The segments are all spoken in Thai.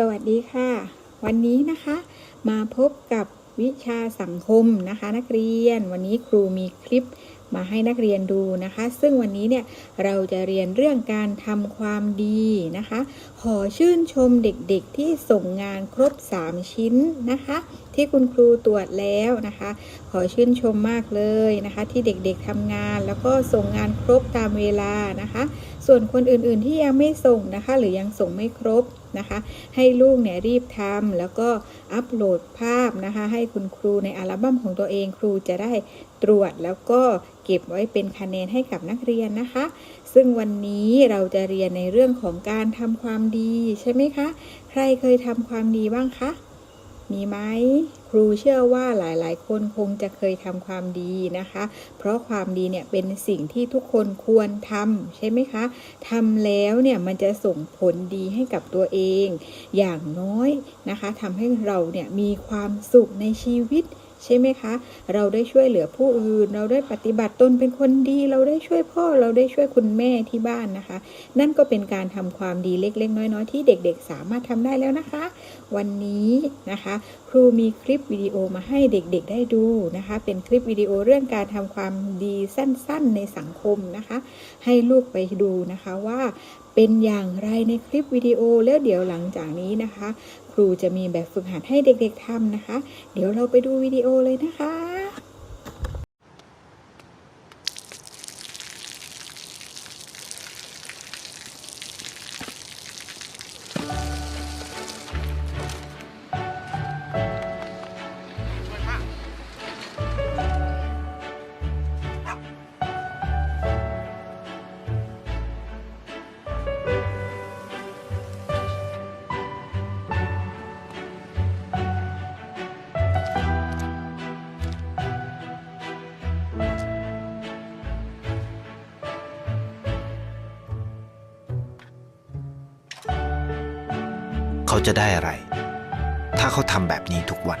สวัสดีค่ะ วันนี้นะคะมาพบกับวิชาสังคมนะคะ นักเรียน วันนี้ครูมีคลิปมาให้นักเรียนดูนะคะ ซึ่งวันนี้เนี่ยเราจะเรียนเรื่องการทำความดีนะคะ ขอชื่นชมเด็กๆที่ส่งงานครบ 3 ชิ้นนะคะ ที่คุณครูตรวจแล้วนะคะ ขอชื่นชมมากเลยนะคะ ที่เด็กๆทำงานแล้วก็ส่งงานครบตามเวลานะคะ ส่วนคนอื่นๆที่ยังไม่ส่งนะคะ หรือยังส่งไม่ครบนะคะ ให้ลูกเนี่ยรีบทำแล้วก็อัปโหลดภาพนะคะ ให้คุณครูในอัลบั้มของตัวเองครูจะได้ตรวจแล้วก็เก็บไว้เป็นคะแนนให้กับนักเรียนนะคะ ซึ่งวันนี้เราจะเรียนในเรื่องของการทำความดีใช่ไหมคะ ใครเคยทำความดีบ้างคะ มีไหมครูเชื่อว่าหลายๆ คนคงจะเคยทำความดีนะคะ เพราะความดีเนี่ยเป็นสิ่งที่ทุกคนควรทำใช่ไหมคะทำแล้วเนี่ยมันจะส่งผลดีให้กับตัวเอง อย่างน้อยนะคะทำให้เราเนี่ยมีความสุขในชีวิต ใช่ไหมคะ เราได้ช่วยเหลือผู้อื่น เราได้ปฏิบัติตนเป็นคนดี เราได้ช่วยพ่อ เราได้ช่วยคุณแม่ที่บ้านนะคะ นั่นก็เป็นการทำความดีเล็ก ๆ น้อย ๆ ที่เด็ก ๆ สามารถทำได้แล้วนะคะ วันนี้นะคะ ครูมีคลิปวิดีโอมาให้เด็ก ๆ ได้ดูนะคะ เป็นคลิปวิดีโอเรื่องการทำความดีสั้น ๆ ในสังคมนะคะ ให้ลูกไปดูนะคะว่าเป็นอย่างไรในคลิปวิดีโอแล้วเดี๋ยวหลังจากนี้นะคะ รูจะมีแบบฝึกหัดให้เด็กๆทำนะคะ เดี๋ยวเราไปดูวิดีโอเลยนะคะ เขาจะได้อะไร ถ้าเขาทำแบบนี้ทุกวัน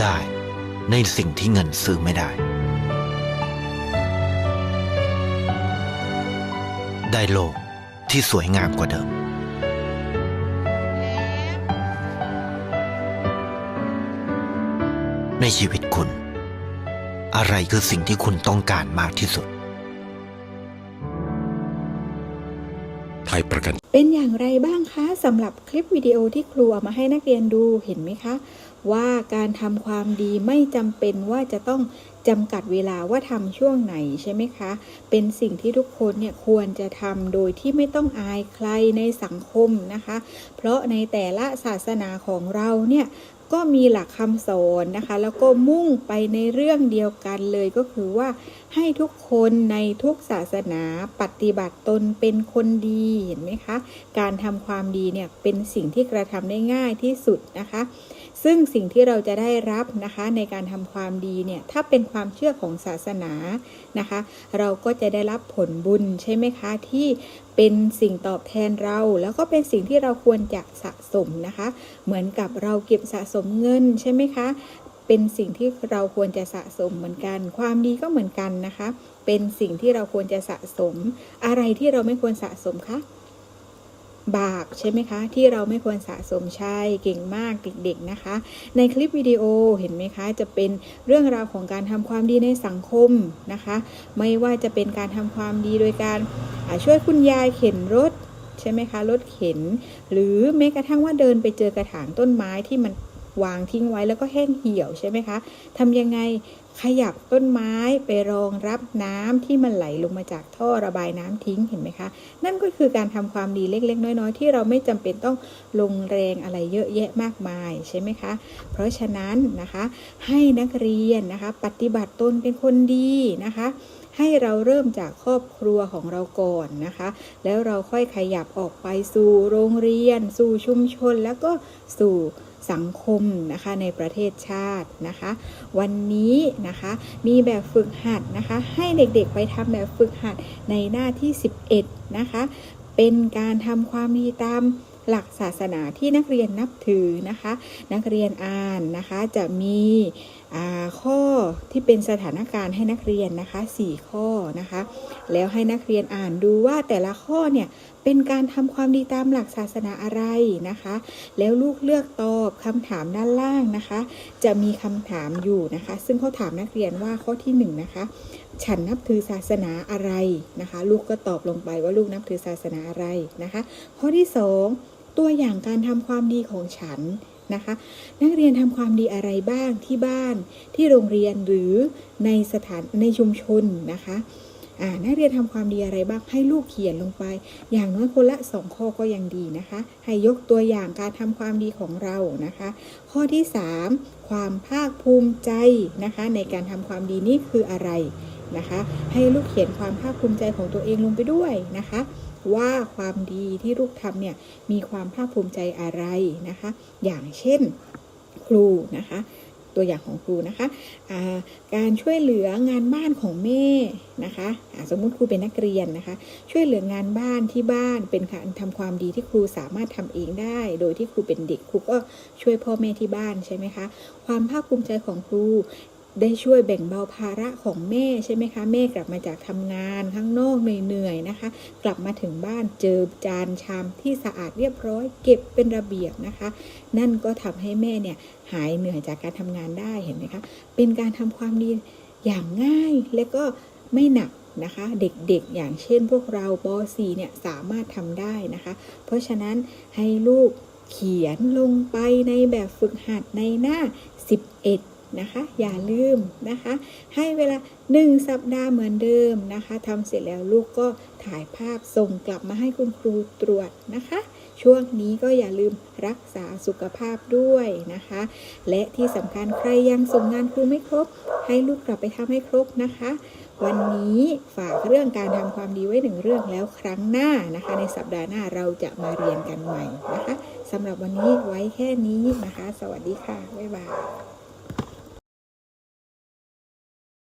ได้ ในสิ่งที่เงินซื้อไม่ได้ ได้โลกที่สวยงามกว่าเดิม ในชีวิตคุณ อะไรคือสิ่งที่คุณต้องการมากที่สุดไทยประกันเป็นอย่างไรบ้างคะสำหรับคลิปวิดีโอที่ครูเอามาให้นักเรียนดูเห็นไหมคะ ว่าการทำความดีไม่จำเป็นว่าจะต้องจำกัดเวลาว่าทำช่วงไหนใช่ไหมคะ เป็นสิ่งที่ทุกคนเนี่ยควรจะทำโดยที่ไม่ต้องอายใครในสังคมนะคะ เพราะในแต่ละศาสนาของเราเนี่ยก็มีหลักคำสอนนะคะ แล้วก็มุ่งไปในเรื่องเดียวกันเลยก็คือว่า ให้ทุกคนในทุกศาสนาปฏิบัติตนเป็นคนดีเห็นไหมคะ การทำความดีเนี่ยเป็นสิ่งที่กระทำได้ง่ายที่สุดนะคะ ซึ่งสิ่งที่เราจะได้รับนะคะในการทำความดีเนี่ยถ้าเป็นความเชื่อของศาสนานะคะ เราก็จะได้รับผลบุญใช่ไหมคะที่เป็นสิ่งตอบแทนเรา แล้วก็เป็นสิ่งที่เราควรจะสะสมนะคะ เหมือนกับเราเก็บสะสมเงินใช่ไหมคะ เป็นสิ่งที่เราควรจะสะสมเหมือนกัน ความดีก็เหมือนกันนะคะ เป็นสิ่งที่เราควรจะสะสม อะไรที่เราไม่ควรสะสมคะบาปใช่ไหมคะ ที่เราไม่ควรสะสมใช่เก่งมากเด็กๆนะคะ ในคลิปวิดีโอเห็นไหมคะ จะเป็นเรื่องราวของการทำความดีในสังคมนะคะ ไม่ว่าจะเป็นการทำความดีโดยการช่วยคุณยายเข็นรถใช่ไหมคะรถเข็น หรือแม้กระทั่งว่าเดินไปเจอกระถางต้นไม้ที่มัน วางทิ้งไว้แล้วก็แห้งเหี่ยวใช่ไหมคะทำยังไงขยับต้นไม้ไปรองรับน้ำที่มันไหลลงมาจากท่อระบายน้ำทิ้งเห็นไหมคะ นั่นก็คือการทำความดีเล็กๆ น้อยๆ ที่เราไม่จำเป็นต้องลงแรงอะไรเยอะแยะมากมายใช่ไหมคะ เพราะฉะนั้นนะคะให้นักเรียนนะคะปฏิบัติตนเป็นคนดีนะคะให้เราเริ่มจากครอบครัวของเราก่อนนะคะ แล้วเราค่อยขยับออกไปสู่โรงเรียน สู่ชุมชนแล้วก็สู่ สังคมนะคะในประเทศชาตินะคะ วันนี้นะคะมีแบบฝึกหัดนะคะ ให้เด็กๆไปทำแบบฝึกหัดในหน้าที่ 11 นะคะ เป็นการทำความดีตาม หลักศาสนาที่นักเรียนนับถือนะคะ นักเรียนอ่านนะคะจะมีอ่าข้อที่เป็นสถานการณ์ให้นักเรียนนะคะ 4 ข้อนะคะ แล้วให้นักเรียนอ่านดูว่าแต่ละข้อเนี่ยเป็นการทำความดีตามหลักศาสนาอะไรนะคะ แล้วลูกเลือกตอบคำถามด้านล่างนะคะ จะมีคำถามอยู่นะคะ ซึ่งเขาถามนักเรียนว่าข้อที่หนึ่งนะคะฉันนับถือศาสนาอะไรนะคะ ลูกก็ตอบลงไปว่าลูกนับถือศาสนาอะไรนะคะ ข้อที่สอง ตัวอย่างการทำความดีของฉันนะคะ นักเรียนทำความดีอะไรบ้างที่บ้าน ที่โรงเรียนหรือในสถานในชุมชนนะคะนักเรียนทำความดีอะไรบ้างให้ลูกเขียนลงไป อย่างน้อยคนละสองข้อก็ยังดีนะคะ ให้ยกตัวอย่างการทำความดีของเรานะคะ ข้อที่ 3 ความภาคภูมิใจนะคะ ในการทำความดีนี่คืออะไรนะคะ ให้ลูกเขียนความภาคภูมิใจของตัวเองลงไปด้วยนะคะ ว่าความดีที่ลูกทำเนี่ยมีความภาคภูมิใจอะไรนะคะ อย่างเช่นครูนะคะ ตัวอย่างของครูนะคะาการช่วยเหลืองานบ้านของแม่นะคะสมมุติครูเป็นนักเรียนนะคะ ช่วยเหลืองานบ้านที่บ้านเป็นการทำความดีที่ครูสามารถทำเองได้ โดยที่ครูเป็นเด็กครูก็ช่วยพ่อแม่ที่บ้านใช่ไหมคะความภาคภูมิใจของครู ได้ช่วยแบ่งเบาภาระของแม่ใช่ไหมคะแม่กลับมาจากทำงานข้างนอกเหนื่อยๆนะคะ กลับมาถึงบ้านเจอจานชามที่สะอาดเรียบร้อย เก็บเป็นระเบียบนะคะ นั่นก็ทำให้แม่เนี่ยหายเหนื่อยจากการทำงานได้เห็นไหมคะเป็นการทำความดีอย่างง่ายและก็ไม่หนักนะคะเด็กๆอย่างเช่นพวกเราป .4 เนี่ยสามารถทำได้นะคะ เพราะฉะนั้นให้ลูกเขียนลงไปในแบบฝึกหัดในหน้า 11 นะคะ อย่าลืมนะคะ ให้เวลา 1 สัปดาห์เหมือนเดิมนะคะทำเสร็จแล้วลูกก็ถ่ายภาพส่งกลับมาให้คุณครูตรวจนะคะ ช่วงนี้ก็อย่าลืมรักษาสุขภาพด้วยนะคะ และที่สำคัญใครยังส่งงานครูไม่ครบ ให้ลูกกลับไปทำให้ครบนะคะวันนี้ฝากเรื่องการทำความดีไว้หนึ่งเรื่องแล้วครั้งหน้านะคะ ในสัปดาห์หน้าเราจะมาเรียนกันใหม่นะคะสำหรับวันนี้ไว้แค่นี้นะคะ สวัสดีค่ะ บ๊ายบาย